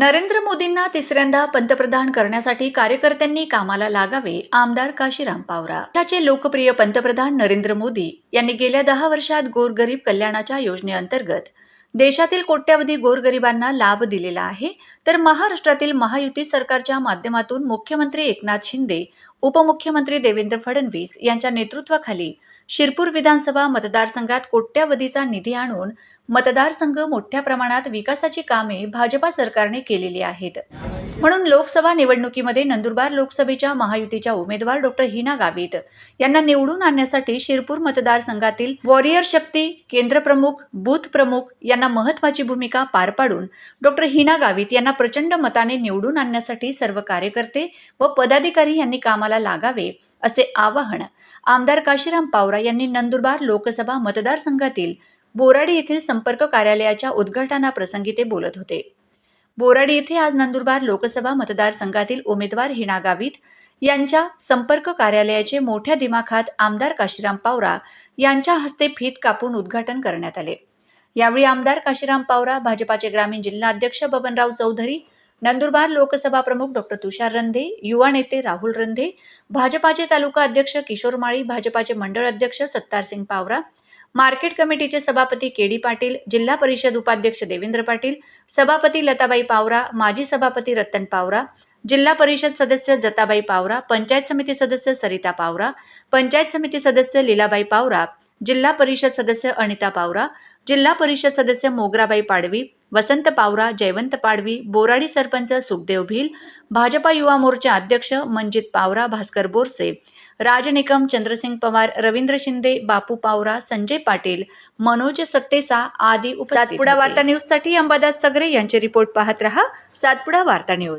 नरेंद्र मोदींना तिसऱ्यांदा पंतप्रधान करण्यासाठी कार्यकर्त्यांनी कामाला लागावे आमदार काशीराम पावरा. देशाचे लोकप्रिय पंतप्रधान नरेंद्र मोदी यांनी गेल्या दहा वर्षात गोरगरीब कल्याणाच्या योजनेअंतर्गत देशातील कोट्यावधी गोरगरिबांना लाभ दिलेला आहे. तर महाराष्ट्रातील महायुती सरकारच्या माध्यमातून मुख्यमंत्री एकनाथ शिंदे उपमुख्यमंत्री देवेंद्र फडणवीस यांच्या नेतृत्वाखाली शिरपूर विधानसभा मतदारसंघात कोट्यावधीचा निधी आणून मतदारसंघ मोठ्या प्रमाणात विकासाची कामे भाजपा सरकारने केलेली आहेत. म्हणून लोकसभा निवडणुकीमध्ये नंदुरबार लोकसभेच्या महायुतीच्या उमेदवार डॉक्टर हिना गावित यांना निवडून आणण्यासाठी शिरपूर मतदारसंघातील वॉरियर शक्ती केंद्रप्रमुख बूथ प्रमुख यांना महत्वाची भूमिका पार पाडून डॉक्टर हिना गावित यांना प्रचंड मताने निवडून आणण्यासाठी सर्व कार्यकर्ते व पदाधिकारी यांनी कामाला लागावे असे आवाहन आमदार काशीराम पावरा यांनी नंदुरबार लोकसभा मतदारसंघातील बोराडी येथील संपर्क कार्यालयाच्या उद्घाटनाप्रसंगी ते बोलत होते. बोराडी येथे आज नंदुरबार लोकसभा मतदारसंघातील उमेदवार हिना गावित यांच्या संपर्क कार्यालयाचे मोठ्या दिमाखात आमदार काशीराम पावरा यांच्या हस्ते फीत कापून उद्घाटन करण्यात आले. यावेळी आमदार काशीराम पावरा भाजपाचे ग्रामीण जिल्हाध्यक्ष बबनराव चौधरी नंदुरबार लोकसभा प्रमुख डॉक्टर तुषार रंधे युवा नेते राहुल रंधे भाजपाचे तालुका अध्यक्ष किशोर माळी भाजपाचे मंडळ अध्यक्ष सत्तारसिंग पावरा मार्केट कमिटीचे सभापती के डी पाटील जिल्हा परिषद उपाध्यक्ष देवेंद्र पाटील सभापती लताबाई पावरा माजी सभापती रतन पावरा जिल्हा परिषद सदस्य जताबाई पावरा पंचायत समिती सदस्य सरिता पावरा पंचायत समिती सदस्य लीलाबाई पावरा जिल्हा परिषद सदस्य अनिता पावरा जिल्हा परिषद सदस्य मोगराबाई पाडवी वसंत पावरा जयवंत पाडवी बोराडी सरपंच सुखदेव भील भाजपा युवा मोर्चा अध्यक्ष मंजित पावरा भास्कर बोरसे राज निकम चंद्रसिंग पवार रवींद्र शिंदे बापू पावरा संजय पाटील मनोज सत्तेसा आदी सातपुडा वार्ता न्यूजसाठी अंबादास सगरे यांचे रिपोर्ट पाहत रहा सातपुडा वार्ता न्यूज.